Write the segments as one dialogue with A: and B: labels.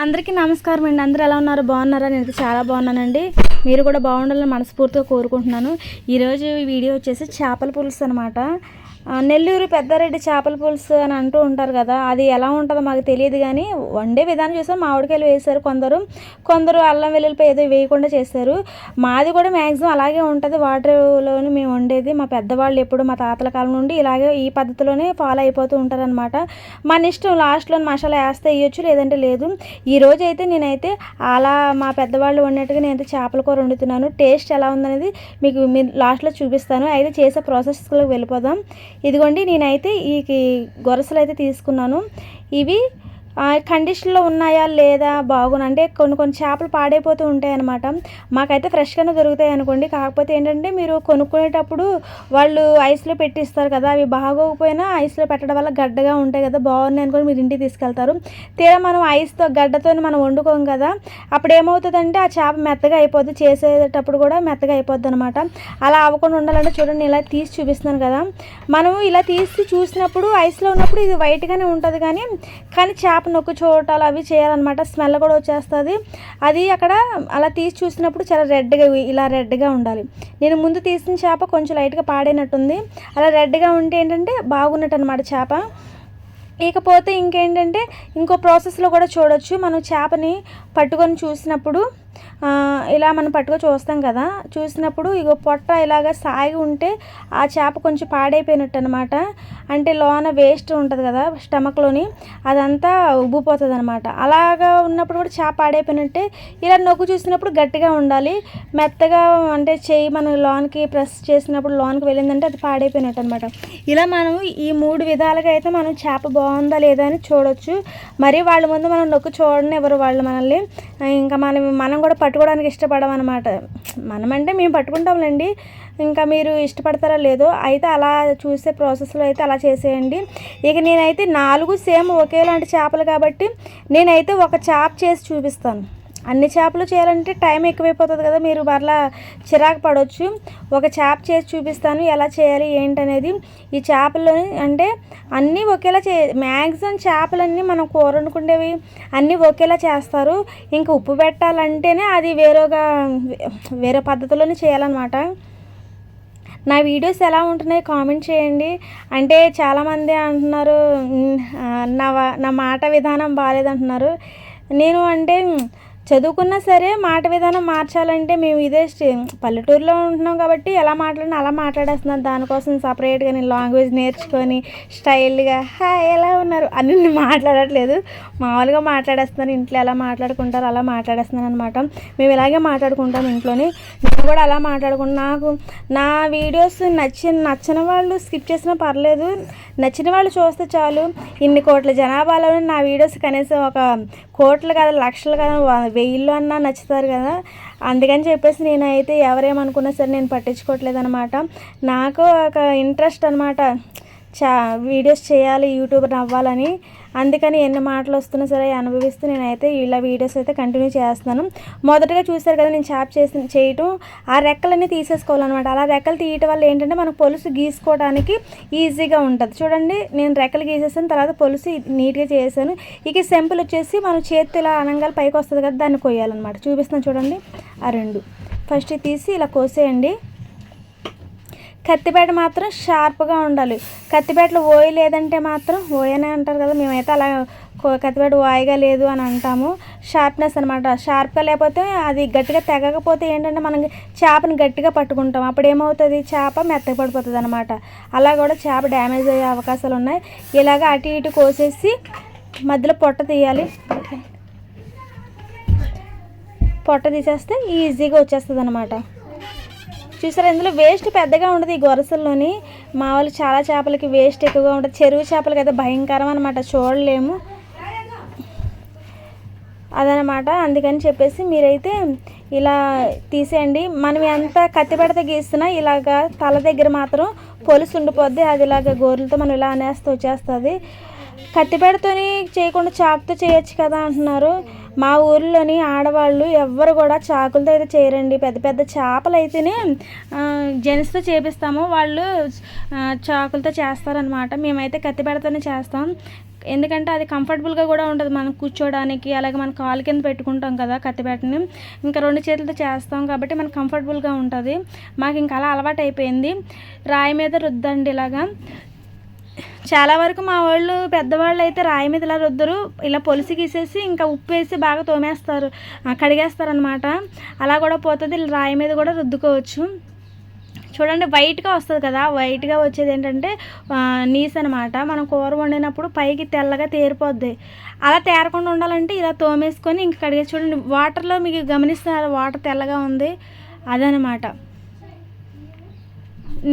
A: అందరికీ నమస్కారం అండి. అందరూ ఎలా ఉన్నారు? బాగున్నారా? నేను చాలా బాగున్నానండి. మీరు కూడా బాగుండాలని మనస్ఫూర్తిగా కోరుకుంటున్నాను. ఈరోజు వీడియో వచ్చేసి చేపల పులుసు అనమాట నెల్లూరు పెద్దారెడ్డి చేపల పులుసు అని అంటూ ఉంటారు కదా అది ఎలా ఉంటుందో మాకు తెలియదు కానీ వండే విధానం చూసాం. మామిడికాయలు వేశారు కొందరు. కొందరు అల్లం వెల్లుల్లిపై ఏదో వేయకుండా చేశారు. మాది కూడా మ్యాక్సిమం అలాగే ఉంటుంది. వాటర్లోనే మేము వండేది. మా పెద్దవాళ్ళు ఎప్పుడు మా తాతల కాలం నుండి ఇలాగే ఈ పద్ధతిలోనే ఫాలో అయిపోతూ ఉంటారనమాట మన ఇష్టం లాస్ట్లో మసాలా వేస్తే వేయొచ్చు లేదంటే లేదు. ఈ రోజు అయితే నేనైతే అలా మా పెద్దవాళ్ళు వండినట్టుగా నేనైతే చేపల కూర వండుతున్నాను. టేస్ట్ ఎలా ఉందనేది మీకు లాస్ట్లో చూపిస్తాను. అయితే చేసే ప్రాసెస్లోకి వెళ్ళిపోదాం. ఇదిగోండి నేనైతే ఈ గొరసలు అయితే తీసుకున్నాను. ఇవి కండిషన్లో ఉన్నాయా లేదా బాగున్నా అంటే కొన్ని కొన్ని చేపలు పాడైపోతూ ఉంటాయి అనమాట మాకైతే ఫ్రెష్గానే దొరుకుతాయి అనుకోండి. కాకపోతే ఏంటంటే మీరు కొనుక్కునేటప్పుడు వాళ్ళు ఐస్లో పెట్టిస్తారు కదా అవి బాగోకపోయినా ఐస్లో పెట్టడం వల్ల గడ్డగా ఉంటాయి కదా బాగున్నాయి అనుకోని మీరు ఇంటికి తీసుకెళ్తారు. తీరా మనం ఐస్తో గడ్డతో మనం వండుకోం కదా అప్పుడు ఏమవుతుందంటే ఆ చేప మెత్తగా అయిపోద్ది. చేసేటప్పుడు కూడా మెత్తగా అయిపోద్ది అనమాట అలా అవ్వకుండా ఉండాలంటే చూడండి ఇలా తీసి చూపిస్తున్నాను కదా. మనం ఇలా తీసి చూసినప్పుడు ఐస్లో ఉన్నప్పుడు ఇది వైట్గానే ఉంటుంది కానీ కానీ చేప చేప నొక్కు చూడటాలు అవి చేయాలన్నమాట. స్మెల్ కూడా వచ్చేస్తుంది. అది అక్కడ అలా తీసి చూసినప్పుడు చాలా రెడ్గా ఇలా రెడ్గా ఉండాలి. నేను ముందు తీసిన చేప కొంచెం లైట్గా పాడైనట్టుంది. అలా రెడ్గా ఉంటే ఏంటంటే బాగున్నట్టు అనమాట చేప. ఇకపోతే ఇంకేంటంటే ఇంకో ప్రాసెస్లో కూడా చూడొచ్చు. మనం చేపని పట్టుకొని చూసినప్పుడు ఇలా మనం పట్టుకొని చూస్తాం కదా చూసినప్పుడు ఇగో పొట్ట ఇలాగ సాగి ఉంటే ఆ చేప కొంచెం పాడైపోయినట్టు అనమాట అంటే లోన వేస్ట్ ఉంటుంది కదా స్టమక్లోని అదంతా ఉబ్బిపోతుంది అనమాట అలాగా ఉన్నప్పుడు కూడా చేప పాడైపోయినట్టే ఇలా నొక్కు చూసినప్పుడు గట్టిగా ఉండాలి. మెత్తగా అంటే చేయి మనం లోన్కి ప్రెస్ చేసినప్పుడు లోన్కి వెళ్ళిందంటే అది పాడైపోయినట్టు అనమాట ఇలా మనం ఈ మూడు విధాలుగా అయితే మనం చేప బాగుందా లేదా అని చూడొచ్చు. మరి వాళ్ళ ముందు మనం నొక్కు చూడని ఎవరు వాళ్ళు మనల్ని? ఇంకా మనం మనం కూడా పట్టుకోవడానికి ఇష్టపడమన్నమాట మనమంటే మేము పట్టుకుంటాంలేండి. ఇంకా మీరు ఇష్టపడతారా లేదో అయితే అలా చూసే ప్రాసెస్లో అయితే అలా చేసేయండి. ఇక నేనైతే నాలుగు సేమ్ ఒకేలాంటి చేపలు కాబట్టి నేనైతే ఒక చేప చేసి చూపిస్తాను. అన్ని చేపలు చేయాలంటే టైం ఎక్కువైపోతుంది కదా మీరు మరలా చిరాకు పడవచ్చు ఒక చేప చేసి చూపిస్తాను ఎలా చేయాలి ఏంటనేది. ఈ చేపలని అంటే అన్నీ ఒకేలా చే మ్యాక్సిమం చేపలన్నీ మనం కూర వండుకునేవి అన్నీ ఒకేలా చేస్తారు. ఇంకా ఉప్పు పెట్టాలంటేనే అది వేరేగా వేరే పద్ధతిలోనే చేయాలన్నమాట. నా వీడియోస్ ఎలా ఉంటున్నాయి కామెంట్ చేయండి. అంటే చాలామంది అంటున్నారు నా నా మాట విధానం బాగాలేదంటున్నారు నేను అంటే చదువుకున్నా సరే మాట విధానం మార్చాలంటే మేము ఇదే స్టే- పల్లెటూరులో ఉంటున్నాం కాబట్టి ఎలా మాట్లాడినా అలా మాట్లాడేస్తున్నాను దానికోసం సపరేట్గా నేను లాంగ్వేజ్ నేర్చుకొని స్టైల్గా హాయ్ ఎలా ఉన్నారు? అని నేను మాట్లాడట్లేదు. మామూలుగా మాట్లాడేస్తున్నాను ఇంట్లో ఎలా మాట్లాడుకుంటారు అలా మాట్లాడేస్తున్నాను అనమాట మేము ఇలాగే మాట్లాడుకుంటాం ఇంట్లోని. నేను కూడా అలా మాట్లాడుకుంటాను నాకు నా వీడియోస్ నచ్చిన నచ్చిన వాళ్ళు స్కిప్ చేసినా పర్లేదు. నచ్చిన వాళ్ళు చూస్తే చాలు. ఇన్ని కోట్ల జనాభాలో నా వీడియోస్ కనీసం ఒక కోట్లు కదా లక్షలు కదా వెయ్యిల్లో అన్నా నచ్చుతారు కదా. అందుకని చెప్పేసి నేనైతే ఎవరేమనుకున్నా సరే నేను పట్టించుకోవట్లేదు అనమాట నాకు ఒక ఇంట్రెస్ట్ అనమాట చా వీడియోస్ చేయాలి యూట్యూబర్ అవ్వాలని అందుకని ఎన్ని మాటలు వస్తున్నా సరే అనుభవిస్తూ నేనైతే ఇలా వీడియోస్ అయితే కంటిన్యూ చేస్తున్నాను. మొదటగా చూసారు కదా నేను చాప్ చేసి చేయటం. ఆ రెక్కలన్నీ తీసేసుకోవాలన్నమాట. అలా రెక్కలు తీయటం వల్ల ఏంటంటే మనకు పొలుసు గీసుకోవడానికి ఈజీగా ఉంటుంది. చూడండి నేను రెక్కలు గీసేసిన తర్వాత పొలుసు నీట్గా చేసాను ఇక సెంపుల్ వచ్చేసి మనం చేతి ఇలా అనంగాలు పైకి వస్తుంది కదా దాన్ని కొయ్యాలన్నమాట. చూపిస్తున్నాను చూడండి. ఆ రెండు. ఫస్ట్ తీసి ఇలా కోసేయండి. కత్తిపేట మాత్రం షార్ప్గా ఉండాలి. కత్తిపేటలో ఓయి లేదంటే మాత్రం ఓయనే అంటారు కదా మేమైతే అలా కో- కత్తిపేట వాయిగా లేదు అని అంటాము. షార్ప్నెస్ అనమాట షార్ప్గా లేకపోతే అది గట్టిగా తెగకపోతే ఏంటంటే మనం చేపని గట్టిగా పట్టుకుంటాం. అప్పుడు ఏమవుతుంది చేప మెత్తగా పడిపోతుంది అనమాట అలా కూడా చేప డ్యామేజ్ అయ్యే అవకాశాలు ఉన్నాయి. ఇలాగ అటు ఇటు కోసేసి మధ్యలో పొట్ట తీయాలి. పొట్ట తీసేస్తే ఈజీగా వచ్చేస్తుంది అనమాట చూసారా ఇందులో వేస్ట్ పెద్దగా ఉండదు ఈ గొరసల్లోని మా వాళ్ళు చాలా చేపలకి వేస్ట్ ఎక్కువగా ఉంటుంది. చెరువు చేపలకి అయితే భయంకరం అనమాట చూడలేము. అదనమాట అందుకని చెప్పేసి మీరైతే ఇలా తీసేయండి. మనం ఎంత కత్తి పెడితే గీసినా ఇలాగా తల దగ్గర మాత్రం పొలుసు ఉండిపోద్ది. అది ఇలాగ గోర్లతో మనం ఇలా అనేస్తే వచ్చేస్తుంది. కత్తిపెడతోని చేయకుండా చాకుతో చేయొచ్చు కదా అంటున్నారు. మా ఊర్లోని ఆడవాళ్ళు ఎవ్వరు కూడా చాకులతో అయితే చేయరండి. పెద్ద పెద్ద చేపలు అయితేనే జెంట్స్తో చేపిస్తాము. వాళ్ళు చాకులతో చేస్తారనమాట మేమైతే కత్తిపేటతోనే చేస్తాం. ఎందుకంటే అది కంఫర్టబుల్గా కూడా ఉంటుంది మనం కూర్చోడానికి. అలాగే మన కాలు కింద పెట్టుకుంటాం కదా కత్తిపేటని ఇంకా రెండు చేతులతో చేస్తాం కాబట్టి మనకు కంఫర్టబుల్గా ఉంటుంది. మాకు ఇంకా అలా అలవాటు అయిపోయింది రాయి మీద రుద్దండి ఇలాగా. చాలా వరకు మా వాళ్ళు పెద్దవాళ్ళు అయితే రాయి మీద ఇలా రుద్దరు ఇలా పొలిసి గీసేసి ఇంకా ఉప్పు వేసి బాగా తోమేస్తారు కడిగేస్తారనమాట అలా కూడా పోతుంది ఇలా రాయి మీద కూడా రుద్దుకోవచ్చు. చూడండి వైట్గా వస్తుంది కదా వైట్గా వచ్చేది ఏంటంటే నీస్ అనమాట మనం కూర వండినప్పుడు పైకి తెల్లగా తేరిపోద్ది. అలా తేరకుండా ఉండాలంటే ఇలా తోమేసుకొని ఇంక కడిగే చూడండి వాటర్లో మీకు గమనిస్తున్నారు వాటర్ తెల్లగా ఉంది అదనమాట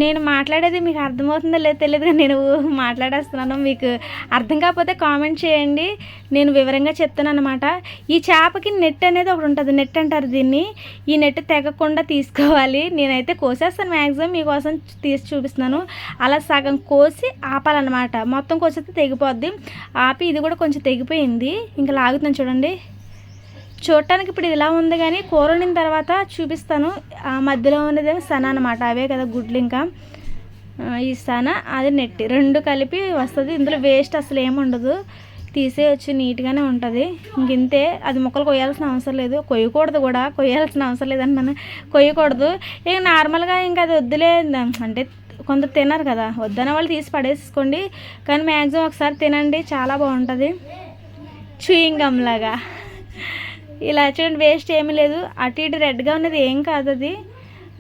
A: నేను మాట్లాడేది మీకు అర్థమవుతుందో లేదో తెలియదు కానీ నేను మాట్లాడేస్తున్నాను. మీకు అర్థం కాకపోతే కామెంట్ చేయండి. నేను వివరంగా చెప్తాను అనమాట ఈ చేపకి నెట్ అనేది ఒకటి ఉంటుంది. నెట్ అంటారు దీన్ని. ఈ నెట్ తెగకుండా తీసుకోవాలి. నేనైతే కోసేస్తాను మ్యాక్సిమం మీకోసం తీసి చూపిస్తున్నాను. అలా సగం కోసి ఆపాలన్నమాట. మొత్తం కోసేస్తే తెగిపోద్ది. ఆపి ఇది కూడా కొంచెం తెగిపోయింది. ఇంకా లాగుతున్నాను చూడండి. చూడటానికి ఇప్పుడు ఇలా ఉంది కానీ కూర వండిన తర్వాత చూపిస్తాను. ఆ మధ్యలో ఉన్నది సన అనమాట అవే కదా గుడ్లు ఇంకా. ఈ సన అది నెట్టి. రెండు కలిపి వస్తుంది. ఇందులో వేస్ట్ అసలు ఏమి ఉండదు. తీసేయచ్చు నీట్గానే ఉంటుంది. ఇంతే. అది ముక్కలు కొయ్యాల్సిన అవసరం లేదు. కొయ్యకూడదు కూడా. కొయ్యాల్సిన అవసరం లేదని మనం కొయ్యకూడదు. ఇక నార్మల్గా ఇంకా అది వద్దులే. అంటే కొందరు తినరు కదా. వద్దన్న వాళ్ళు తీసి పడేసుకోండి కానీ మ్యాక్సిమం ఒకసారి తినండి. చాలా బాగుంటుంది. చూయింగ్ గమ్ లాగా ఇలా చూడండి వేస్ట్ ఏమీ లేదు. అటు ఇటు రెడ్గా ఉన్నది ఏం కాదు అది.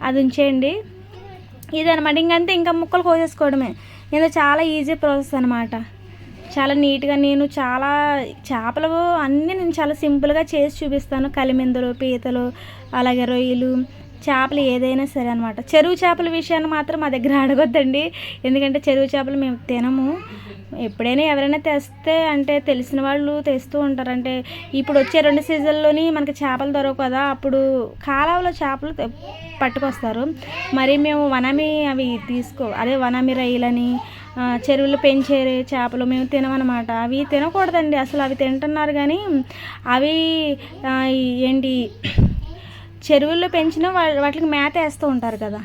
A: అది ఉంచేయండి. ఇదనమాట ఇంకంతే ఇంకా ముక్కలు కోసేసుకోవడమే. ఇది చాలా ఈజీ ప్రాసెస్ అనమాట చాలా నీట్గా నేను చాలా చేపలు అన్నీ నేను చాలా సింపుల్గా చేసి చూపిస్తాను. కలిమిందలు పీతలు అలాగే రొయ్యలు. చేపలు ఏదైనా సరే అనమాట చెరువు చేపల విషయాన్ని మాత్రం మా దగ్గర అడగొద్దండి. ఎందుకంటే చెరువు చేపలు మేము తినము. ఎప్పుడైనా ఎవరైనా తెస్తే అంటే తెలిసిన వాళ్ళు తెస్తూ ఉంటారు అంటే ఇప్పుడు వచ్చే రెండు సీజన్లోని మనకి చేపలు దొరకవు కదా అప్పుడు కాలావలో చేపలు పట్టుకొస్తారు. మరి మేము వనమి అవి తీసుకో అదే వనమి రొయ్యలని చెరువులు చెరువులో పెంచే చేపలు మేము తినమన్నమాట. అవి తినకూడదండి. అసలు అవి తింటున్నారు కానీ అవి ఏంటి చెరువుల్లో పెంచిన వా- వాటికి మేత వేస్తూ ఉంటారు కదా.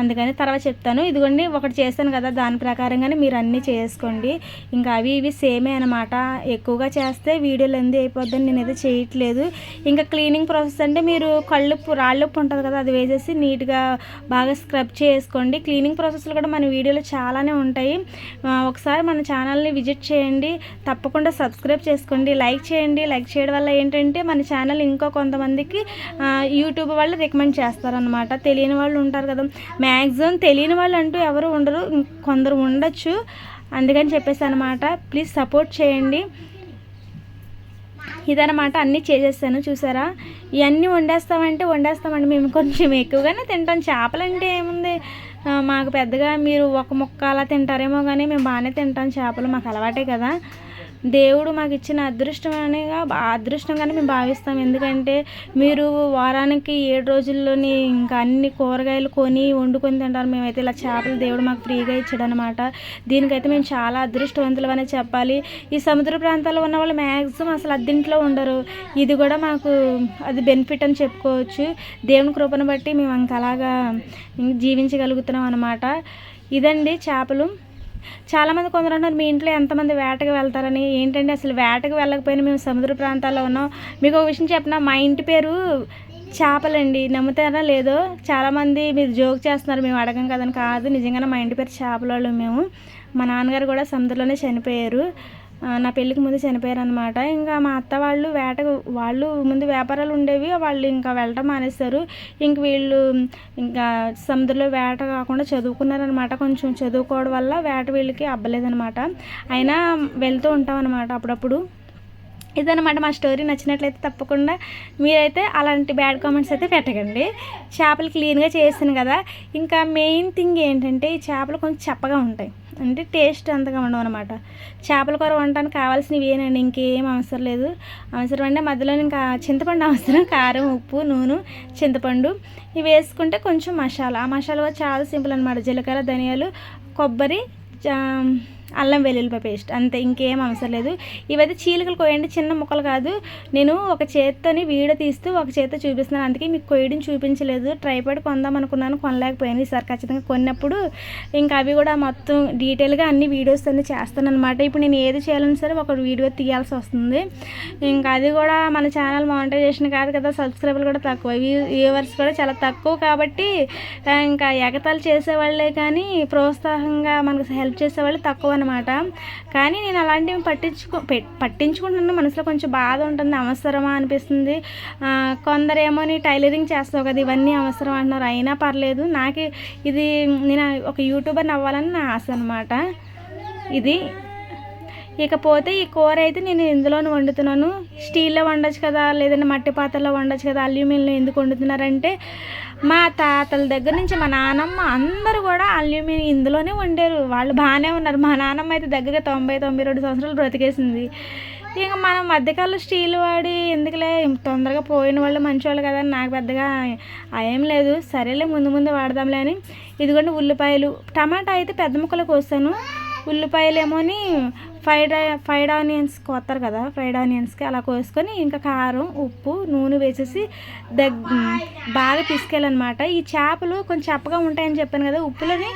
A: అందుకని తర్వాత చెప్తాను. ఇదిగోండి ఒకటి చేస్తాను కదా దాని ప్రకారంగానే మీరు అన్నీ చేసుకోండి. ఇంకా అవి ఇవి సేమే అనమాట ఎక్కువగా చేస్తే వీడియో లెంది అయిపోద్దని నేనైతే చేయట్లేదు. ఇంకా క్లీనింగ్ ప్రాసెస్ అంటే మీరు కళ్ళుప్పు రాళ్ళుప్పు ఉంటుంది కదా అది వేసేసి నీట్గా బాగా స్క్రబ్ చేసుకోండి. క్లీనింగ్ ప్రాసెస్లు కూడా మన వీడియోలో చాలానే ఉంటాయి. ఒకసారి మన ఛానల్ని విజిట్ చేయండి. తప్పకుండా సబ్స్క్రైబ్ చేసుకోండి. లైక్ చేయండి. లైక్ చేయడం వల్ల ఏంటంటే మన ఛానల్ ఇంకో కొంతమందికి యూట్యూబ్ వాళ్ళు రికమెండ్ చేస్తారనమాట తెలియని వాళ్ళు ఉంటారు కదా. మ్యాక్సిమం తెలియని వాళ్ళు అంటూ ఎవరు ఉండరు కొందరు ఉండొచ్చు. అందుకని చెప్పేసి అనమాట ప్లీజ్ సపోర్ట్ చేయండి. ఇదనమాట అన్నీ చేసేసాను చూసారా? ఇవన్నీ వండేస్తామంటే వండేస్తామండి. మేము కొంచెం ఎక్కువగానే తింటాం. చేపలంటే ఏముంది? మాకు పెద్దగా మీరు ఒక ముక్క అలా తింటారేమో కానీ మేము బాగానే తింటాం. చేపలు మాకు అలవాటే కదా. దేవుడు మాకు ఇచ్చిన అదృష్టం బా- అదృష్టంగానే మేము భావిస్తాం. ఎందుకంటే మీరు వారానికి ఏడు రోజుల్లోని ఇంకా అన్ని కూరగాయలు కొని వండుకొని తింటారు. మేమైతే ఇలా చేపలు దేవుడు మాకు ఫ్రీగా ఇచ్చాడు అనమాట దీనికైతే మేము చాలా అదృష్టవంతులమనే చెప్పాలి. ఈ సముద్ర ప్రాంతాల్లో ఉన్న వాళ్ళు మ్యాక్సిమం అసలు అద్దెంట్లో ఉండరు. ఇది కూడా మాకు అది బెనిఫిట్ అని చెప్పుకోవచ్చు. దేవుని కృపను బట్టి మేము ఇంకా అలాగా జీవించగలుగుతున్నాం అనమాట ఇదండి చేపలు. చాలామంది కొందరు అంటున్నారు మీ ఇంట్లో ఎంతమంది వేటకు వెళ్తారని? ఏంటంటే అసలు వేటకు వెళ్ళకపోయినా మేము సముద్ర ప్రాంతాల్లో ఉన్నాం. మీకు ఒక విషయం చెప్పిన? మా ఇంటి పేరు చేపలండి. నమ్ముతారా లేదో? చాలామంది మీరు జోక్ చేస్తున్నారు మేము అడగం కదని. కాదు నిజంగానే మా ఇంటి పేరు చేపలోళ్ళు మేము. మా నాన్నగారు కూడా సముద్రంలోనే చనిపోయారు. నా పెళ్ళికి ముందు చనిపోయారు అనమాట ఇంకా మా అత్త వాళ్ళు వేట వాళ్ళు ముందు వ్యాపారాలు ఉండేవి వాళ్ళు ఇంకా వెళ్ళటం మానేస్తారు ఇంక వీళ్ళు ఇంకా సముద్రంలో వేట కాకుండా చదువుకున్నారనమాట కొంచెం చదువుకోవడం వల్ల వేట వీళ్ళకి అబ్బలేదనమాట అయినా వెళ్తూ ఉంటాం అనమాట అప్పుడప్పుడు. ఇదనమాట మా స్టోరీ నచ్చినట్లయితే తప్పకుండా మీరైతే అలాంటి బ్యాడ్ కామెంట్స్ అయితే పెట్టకండి. చేపలు క్లీన్గా చేసాను కదా. ఇంకా మెయిన్ థింగ్ ఏంటంటే ఈ చేపలు కొంచెం చప్పగా ఉంటాయి. అంటే టేస్ట్ అంతగా ఉండవు అనమాట చేపల కూర వండటానికి కావాల్సినవి ఏనండి ఇంకేం అవసరం లేదు. అవసరం అంటే మధ్యలో ఇంకా చింతపండు అవసరం కారం ఉప్పు నూనె చింతపండు ఇవి వేసుకుంటే కొంచెం మసాలా. ఆ మసాలా కూడా చాలా సింపుల్ అనమాట జీలకర్ర ధనియాలు కొబ్బరి జా- అల్లం వెల్లుల్లిపాయ పేస్ట్ అంతే ఇంకేం అవసరం లేదు. ఇవైతే చీలికలు కోయండి చిన్న ముక్కలు కాదు. నేను ఒక చేత్తోని వీడియో తీస్తూ ఒక చేత్తో చూపిస్తున్నాను. అందుకే మీకు కొయ్యడం చూపించలేదు. ట్రైపాడ్ కొందాం అనుకున్నాను కొనలేకపోయాను. ఈసారి ఖచ్చితంగా కొన్నప్పుడు ఇంకా అవి కూడా మొత్తం డీటెయిల్గా అన్ని వీడియోస్ అన్ని చేస్తాను అనమాట ఇప్పుడు నేను ఏది చేయాలని సరే ఒక వీడియో తీయాల్సి వస్తుంది. ఇంకా అది కూడా మన ఛానల్ మానిటైజేషన్ కాదు కదా సబ్స్క్రైబర్లు కూడా తక్కువ. వ్యూవర్స్ కూడా చాలా తక్కువ కాబట్టి ఇంకా ఎగతాలు చేసేవాళ్ళే కానీ ప్రోత్సాహంగా మనకు హెల్ప్ చేసేవాళ్ళు తక్కువ అనమాట కానీ నేను అలాంటివి పట్టించుకో పె- పట్టించుకుంటున్న మనసులో కొంచెం బాధ ఉంటుంది అవసరమా అనిపిస్తుంది. కొందరేమో నీ టైలరింగ్ చేస్తావు కదా ఇవన్నీ అవసరం అంటున్నారు. అయినా పర్లేదు నాకు ఇది నేను ఒక యూట్యూబర్ అవ్వాలని నా ఆశ అనమాట ఇది ఇకపోతే ఈ కూర అయితే నేను ఇందులోనే వండుతున్నాను. స్టీల్లో వండొచ్చు కదా లేదంటే మట్టి పాత్రలో వండొచ్చు కదా అల్యూమినియంలో ఎందుకు వండుతున్నారంటే మా తాతల దగ్గర నుంచి మా నానమ్మ అందరూ కూడా అల్యూమినియం ఇందులోనే వండారు. వాళ్ళు బాగానే ఉన్నారు. మా నానమ్మ అయితే దగ్గరగా తొంభై తొంభై రెండు సంవత్సరాలు బ్రతికేసింది. ఇక మనం మధ్యకాలంలో స్టీల్ వాడి ఎందుకులే తొందరగా పోయిన వాళ్ళు మంచివాళ్ళు కదా నాకు పెద్దగా ఏం లేదు. సరేలే ముందు ముందు వాడదాంలే అని. ఇదిగోండి ఉల్లిపాయలు. టమాటా అయితే పెద్ద ముక్కలు కోసాను ఉల్లిపాయలు ఏమోని ఫ్రైడ్ ఫ్రైడ్ ఆనియన్స్ కోస్తారు కదా ఫ్రైడ్ ఆనియన్స్కి అలా కోసుకొని ఇంకా కారం ఉప్పు నూనె వేసేసి దగ్ బాగా పిసికేయాలన్నమాట ఈ చేపలు కొంచెం చప్పగా ఉంటాయని చెప్పాను కదా ఉప్పులోని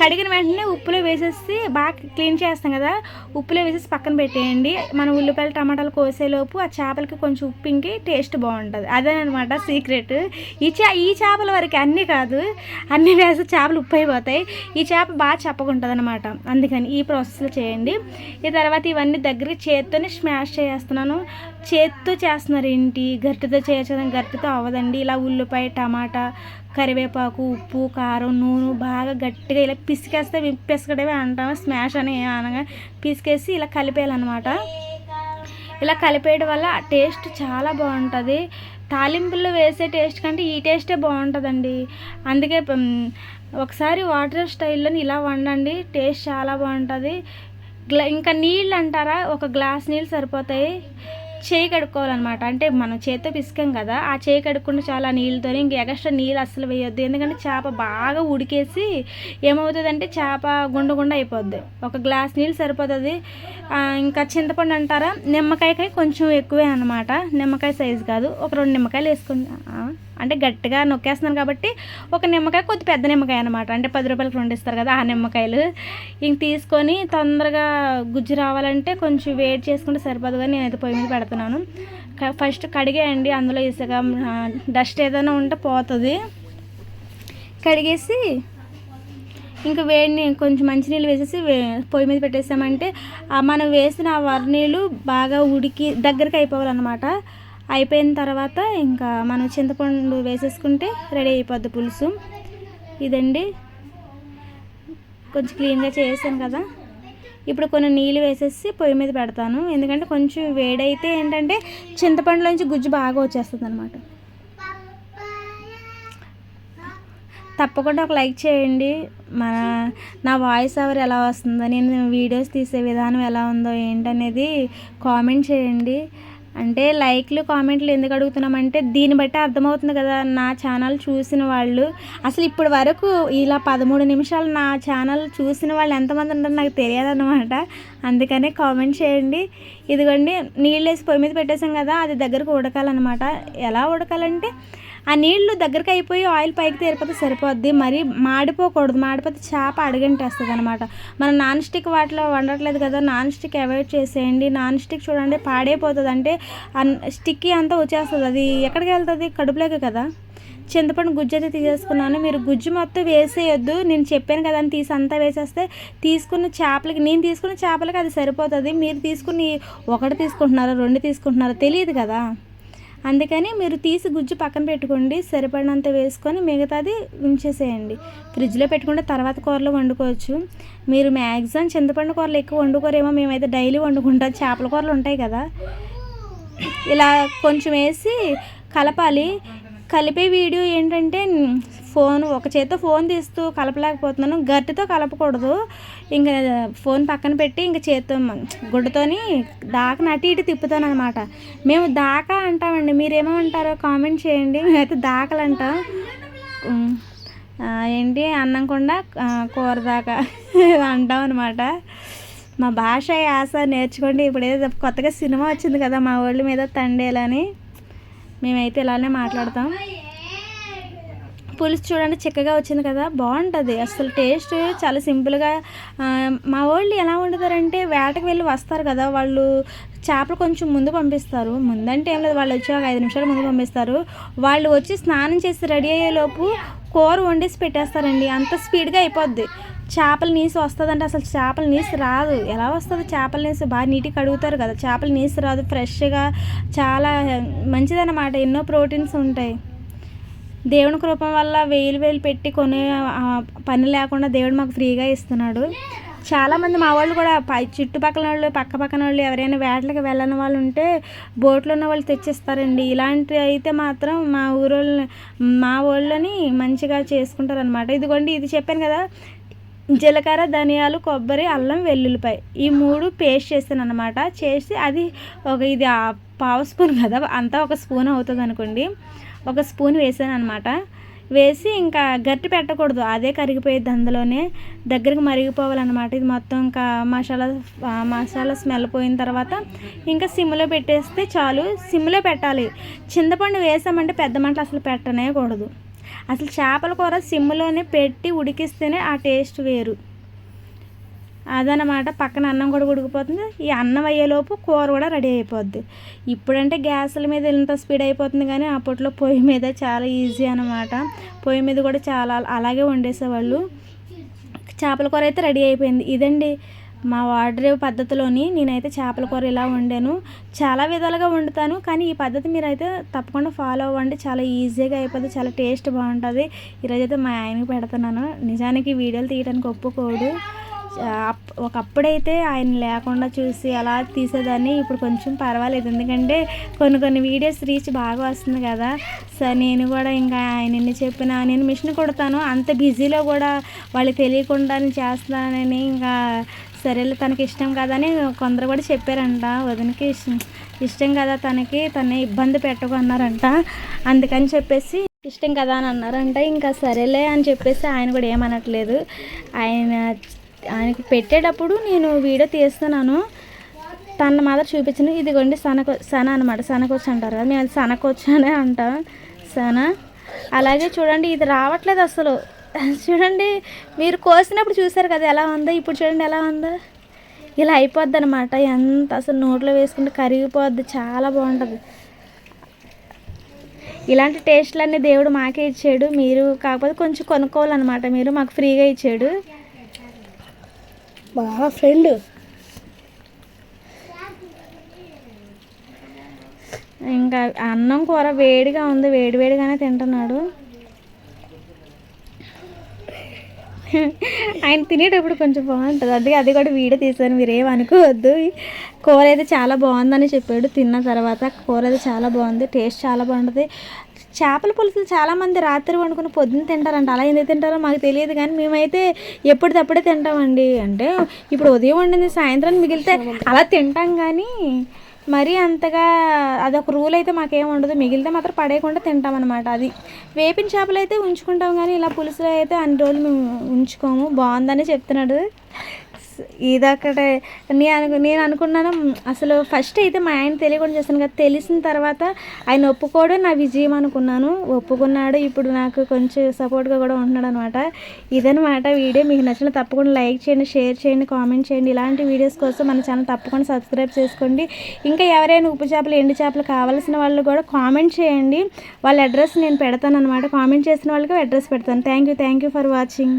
A: కడిగిన వెంటనే ఉప్పులో వేసేసి బాగా క్లీన్ చేస్తాం కదా ఉప్పులో వేసేసి పక్కన పెట్టేయండి. మనం ఉల్లిపాయలు టమాటాలు కోసేలోపు ఆ చేపలకి కొంచెం ఉప్పు ఇంకి టేస్ట్ బాగుంటుంది. అదేనమాట సీక్రెట్. ఈ చే ఈ చేపల వరకు అన్నీ కాదు అన్నీ వేసే చేపలు ఉప్పు అయిపోతాయి. ఈ చేప బాగా చప్పగా అనమాట అందుకని ఈ ప్రాసెస్లో చేయండి. ఈ తర్వాత ఇవన్నీ దగ్గరికి చేత్తోనే స్మాష్ చేస్తున్నాను. చేత్తో చేస్తున్నారు ఏంటి? గట్టితో చేయొచ్చు? గట్టితో అవ్వదండి. ఇలా ఉల్లిపాయ టమాటా కరివేపాకు ఉప్పు కారం నూనె బాగా గట్టిగా ఇలా పిసికేస్తే పిసకడమే అంటాము స్మాష్ అని అనగా పిసికేసి ఇలా కలిపేయాలన్నమాట. ఇలా కలిపేయడం వల్ల ఆ టేస్ట్ చాలా బాగుంటుంది. తాలింపుల్లో వేసే టేస్ట్ కంటే ఈ టేస్టే బాగుంటుందండి. అందుకే ఒకసారి వాటర్ స్టైల్లో ఇలా వండండి. టేస్ట్ చాలా బాగుంటుంది. గ్లా ఇంకా నీళ్ళు అంటారా? ఒక గ్లాస్ నీళ్ళు సరిపోతాయి. చేయి కడుక్కోవాలన్నమాట. అంటే మనం చేత్తో పిసికాం కదా ఆ చేయి కడుక్కుంటే చాలా నీళ్ళతో ఇంక ఎక్స్ట్రా నీళ్ళు అస్సలు వేయొద్దు. ఎందుకంటే చేప బాగా ఉడికేసి ఏమవుతుందంటే చేప గుండు గుండ అయిపోద్ది. ఒక గ్లాస్ నీళ్ళు సరిపోతుంది. ఇంకా చింతపండు అంటారా? నిమ్మకాయకాయ కొంచెం ఎక్కువే అనమాట నిమ్మకాయ సైజు కాదు. ఒక రెండు నిమ్మకాయలు వేసుకుని అంటే గట్టిగా నొక్కేస్తున్నాను కాబట్టి ఒక నిమ్మకాయ కొద్ది పెద్ద నిమ్మకాయ అనమాట అంటే పది రూపాయలకి రెండు ఇస్తారు కదా ఆ నిమ్మకాయలు. ఇంక తీసుకొని తొందరగా గుజ్జు రావాలంటే కొంచెం వేడి చేసుకుంటే సరిపోదు కానీ నేనైతే పొయ్యి మీద పెడుతున్నాను. ఫస్ట్ కడిగేయండి. అందులో ఇసుక డస్ట్ ఏదైనా ఉంటే పోతుంది. కడిగేసి ఇంకా వేడిని కొంచెం మంచినీళ్ళు వేసేసి పొయ్యి మీద పెట్టేసామంటే మనం వేసిన ఆ వరినీళ్ళు బాగా ఉడికి దగ్గరికి అయిపోవాలన్నమాట. అయిపోయిన తర్వాత ఇంకా మనం చింతపండు వేసేసుకుంటే రెడీ అయిపోద్ది పులుసు. ఇదండి. కొంచెం క్లీన్గా చేసాను కదా. ఇప్పుడు కొన్ని నీళ్ళు వేసేసి పొయ్యి మీద పెడతాను. ఎందుకంటే కొంచెం వేడైతే ఏంటంటే చింతపండులోంచి గుజ్జు బాగా వచ్చేస్తుంది అనమాట తప్పకుండా ఒక లైక్ చేయండి. మన నా వాయిస్ ఎవరు ఎలా వస్తుందో నేను వీడియోస్ తీసే విధానం ఎలా ఉందో ఏంటనేది కామెంట్ చేయండి. అంటే లైక్లు కామెంట్లు ఎందుకు అడుగుతున్నామంటే దీన్ని బట్టి అర్థమవుతుంది కదా నా ఛానల్ చూసిన వాళ్ళు. అసలు ఇప్పటి వరకు ఇలా పదమూడు నిమిషాలు నా ఛానల్ చూసిన వాళ్ళు ఎంతమంది ఉంటారో నాకు తెలియదు అనమాట అందుకనే కామెంట్ చేయండి. ఇదిగోండి నీళ్ళు వేసి పొయ్యి మీద పెట్టేసాం కదా అది దగ్గరకు ఉడకాలన్నమాట. ఎలా ఉడకాలంటే ఆ నీళ్ళు దగ్గరికి అయిపోయి ఆయిల్ పైకి తేరిపోతే సరిపోద్ది. మరి మాడిపోకూడదు. మాడిపోతే చేప అడుగంటేస్తుంది అనమాట మనం నాన్ స్టిక్ వాటిలో వండట్లేదు కదా. నాన్ స్టిక్ అవాయిడ్ చేసేయండి. నాన్ స్టిక్ చూడండి పాడైపోతుంది అంటే స్టిక్కీ అంతా వచ్చేస్తుంది. అది ఎక్కడికి వెళ్తుంది? కడుపులోకి కదా. చింతపండు గుజ్జు అయితే తీసేసుకున్నాను. మీరు గుజ్జు మొత్తం వేసేయొద్దు. నేను చెప్పాను కదా అని తీసి అంతా వేసేస్తే తీసుకున్న చేపలకి నేను తీసుకున్న చేపలకి అది సరిపోతుంది. మీరు తీసుకుని ఒకటి తీసుకుంటున్నారా రెండు తీసుకుంటున్నారా తెలియదు కదా. అందుకని మీరు తీసి గుజ్జు పక్కన పెట్టుకోండి సరిపడినంత వేసుకొని మిగతాది ఉంచేసేయండి. ఫ్రిడ్జ్లో పెట్టుకుంటే తర్వాత కూరలు వండుకోవచ్చు. మీరు మ్యాక్సిమం చింతపండు కూరలు ఎక్కువ వండుకోరేమో మేమైతే డైలీ వండుకుంటాం. చేపల కూరలు ఉంటాయి కదా. ఇలా కొంచెం వేసి కలపాలి. కలిపే వీడియో ఏంటంటే ఫోన్ ఒక చేత్తో ఫోన్ తీస్తూ కలపలేకపోతున్నాను. గట్టితో కలపకూడదు. ఇంకా ఫోన్ పక్కన పెట్టి ఇంకా చేత్తో గుడ్డతోని దాకా అటు ఇటు తిప్పుతాను అనమాట మేము దాకా అంటామండి. మీరేమో అంటారో కామెంట్ చేయండి. మేమైతే దాకలు అంటాం ఏంటి? అన్నం కూడా కూర దాకా అంటాం అనమాట మా భాష యాస నేర్చుకోండి. ఇప్పుడేదో కొత్తగా సినిమా వచ్చింది కదా మా వాళ్ళ మీద తండేలని. మేమైతే ఇలానే మాట్లాడతాం. పులుసు చూడండి చిక్కగా వచ్చింది కదా. బాగుంటుంది. అసలు టేస్ట్ చాలా సింపుల్గా మా వాళ్ళు ఎలా వండుతారంటే వేటకు వెళ్ళి వస్తారు కదా వాళ్ళు చేపలు కొంచెం ముందు పంపిస్తారు. ముందంటే ఏం లేదు వాళ్ళు వచ్చి ఒక ఐదు నిమిషాలు ముందు పంపిస్తారు. వాళ్ళు వచ్చి స్నానం చేసి రెడీ అయ్యేలోపు కూర వండేసి పెట్టేస్తారండి. అంత స్పీడ్గా అయిపోద్ది. చేపల నీసు వస్తుందంటే అసలు చేపల నీసు రాదు. ఎలా వస్తుంది చేపల నీసు? బాగా నీట్గా కడుగుతారు కదా. చేపల నీసు రాదు. ఫ్రెష్గా చాలా మంచిదన్నమాట. ఎన్నో ప్రోటీన్స్ ఉంటాయి. దేవుని కృప వల్ల వేలు వేలు పెట్టి కొనే పని లేకుండా దేవుడు మాకు ఫ్రీగా ఇస్తున్నాడు. చాలామంది మా వాళ్ళు కూడా పై చుట్టుపక్కల వాళ్ళు పక్క పక్కన వాళ్ళు ఎవరైనా వేటలకు వెళ్ళని వాళ్ళు ఉంటే బోట్లో ఉన్న వాళ్ళు తెచ్చిస్తారండి. ఇలాంటి అయితే మాత్రం మా ఊరోళ్ళని మా వాళ్ళని మంచిగా చేసుకుంటారు అనమాట ఇదిగోండి ఇది చెప్పాను కదా జీలకర్ర ధనియాలు కొబ్బరి అల్లం వెల్లుల్లిపాయ. ఈ మూడు పేస్ట్ చేస్తాను అనమాట చేసి అది ఒక ఇది పావు స్పూన్ కదా అంతా ఒక స్పూన్ అవుతుంది అనుకోండి. ఒక స్పూన్ వేసాను అనమాట వేసి ఇంకా గట్టి పెట్టకూడదు. అదే కరిగిపోయేది అందులోనే. దగ్గరికి మరిగిపోవాలన్నమాట. ఇది మొత్తం ఇంకా మసాలా మసాలా స్మెల్ పోయిన తర్వాత ఇంకా సిమ్లో పెట్టేస్తే చాలు. సిమ్లో పెట్టాలి. చింతపండు వేసామంటే పెద్ద మంటలు అసలు పెట్టనే కూడదు. అసలు చేపల కూర సిమ్లోనే పెట్టి ఉడికిస్తేనే ఆ టేస్ట్ వేరు. అదనమాట పక్కన అన్నం కూడా ఉడికిపోతుంది. ఈ అన్నం అయ్యేలోపు కూర కూడా రెడీ అయిపోద్ది. ఇప్పుడంటే గ్యాసుల మీద ఇంత స్పీడ్ అయిపోతుంది కానీ అప్పట్లో పొయ్యి మీద చాలా ఈజీ అనమాట పొయ్యి మీద కూడా చాలా అలాగే వండేసేవాళ్ళు. చేపల కూర అయితే రెడీ అయిపోయింది. ఇదండి మా వాడరే పద్ధతిలోని నేనైతే చేపల కూర ఇలా వండాను. చాలా విధాలుగా వండుతాను కానీ ఈ పద్ధతి మీరైతే తప్పకుండా ఫాలో అవ్వండి. చాలా ఈజీగా అయిపోతుంది చాలా టేస్ట్ బాగుంటుంది. ఈరోజైతే మా ఆయనకి పెడుతున్నాను. నిజానికి వీడియోలు తీయడానికి ఒప్పుకోడు. ఒకప్పుడైతే ఆయన లేకుండా చూసి అలా తీసేదాన్ని ఇప్పుడు కొంచెం పర్వాలేదు. ఎందుకంటే కొన్ని కొన్ని వీడియోస్ రీచ్ బాగా వస్తుంది కదా. సో నేను కూడా ఇంకా ఆయన ఎన్ని చెప్పినా నేను మిషన్ కుడతాను అంత బిజీలో కూడా వాళ్ళకి తెలియకుండా చేస్తానని ఇంకా సరేలే తనకి ఇష్టం కదని కొందరు కూడా చెప్పారంట. వదినకి ఇష్టం ఇష్టం కదా తనకి తన ఇబ్బంది పెట్టకున్నారంట. అందుకని చెప్పేసి ఇష్టం కదా అని అన్నారంట. ఇంకా సరేలే అని చెప్పేసి ఆయన కూడా ఏమనట్లేదు. ఆయన ఆయనకి పెట్టేటప్పుడు నేను వీడియో తీస్తున్నాను. తన మాత్రం చూపించిన. ఇదిగోండి సనకొ సన అనమాట సనకొచ్చు అంటారు కదా మేము అది సనకొచ్చు అనే అంటాం. సన. అలాగే చూడండి ఇది రావట్లేదు అసలు. చూడండి మీరు కోసినప్పుడు చూసారు కదా ఎలా ఉందో. ఇప్పుడు చూడండి ఎలా ఉందో. ఇలా అయిపోద్ది అనమాట ఎంత అసలు నోట్లో వేసుకుంటే కరిగిపోద్ది. చాలా బాగుంటుంది. ఇలాంటి టేస్ట్లన్నీ దేవుడు మాకే ఇచ్చాడు. మీరు కాకపోతే కొంచెం కొనుక్కోవాలన్నమాట. మీరు మాకు ఫ్రీగా ఇచ్చాడు.
B: మా ఫ్రెండ్
A: ఇంకా అన్నం కూర వేడిగా ఉంది వేడి వేడిగానే తింటున్నాడు. ఆయన తినేటప్పుడు కొంచెం బాగుంటుంది. అది అది కూడా వీడియో తీసాను మీరేం అనుకోవద్దు. కూర అయితే చాలా బాగుందని చెప్పాడు. తిన్న తర్వాత కూర అయితే చాలా బాగుంది టేస్ట్ చాలా బాగుంటుంది. చేపల పులుసులు చాలామంది రాత్రి వండుకుని పొద్దున్న తింటారంట. అలా ఎందుకు తింటారో మాకు తెలియదు కానీ మేమైతే ఎప్పటికప్పుడే తింటామండి. అంటే ఇప్పుడు ఉదయం వండింది సాయంత్రం మిగిలితే అలా తింటాం కానీ మరీ అంతగా అదొక రూల్ అయితే మాకేం ఉండదు. మిగిలితే మాత్రం పడేయకుండా తింటాం అనమాట అది. వేపిన చేపలు అయితే ఉంచుకుంటాం కానీ ఇలా పులుసులో అయితే అన్ని రోజులు మేము ఉంచుకోము. బాగుందని చెప్తున్నాడు ఇదక్కడే నేను అను నేను అనుకున్నాను అసలు ఫస్ట్ అయితే మా ఆయన తెలియకుండా చేశాను కదా తెలిసిన తర్వాత ఆయన ఒప్పుకోవడం నా విజయం అనుకున్నాను ఒప్పుకున్నాడు ఇప్పుడు నాకు కొంచెం సపోర్ట్గా కూడా ఉంటున్నాడు అనమాట ఇదనమాట వీడియో మీకు నచ్చిన తప్పకుండా లైక్ చేయండి షేర్ చేయండి కామెంట్ చేయండి ఇలాంటి వీడియోస్ కోసం మన ఛానల్ తప్పకుండా సబ్స్క్రైబ్ చేసుకోండి. ఇంకా ఎవరైనా ఉప్పు చేపలు ఎండు చేపలు కావాల్సిన వాళ్ళు కూడా కామెంట్ చేయండి. వాళ్ళ అడ్రస్ నేను పెడతాను అనమాట కామెంట్ చేసిన వాళ్ళకి అడ్రస్ పెడతాను. Thank you thank you for watching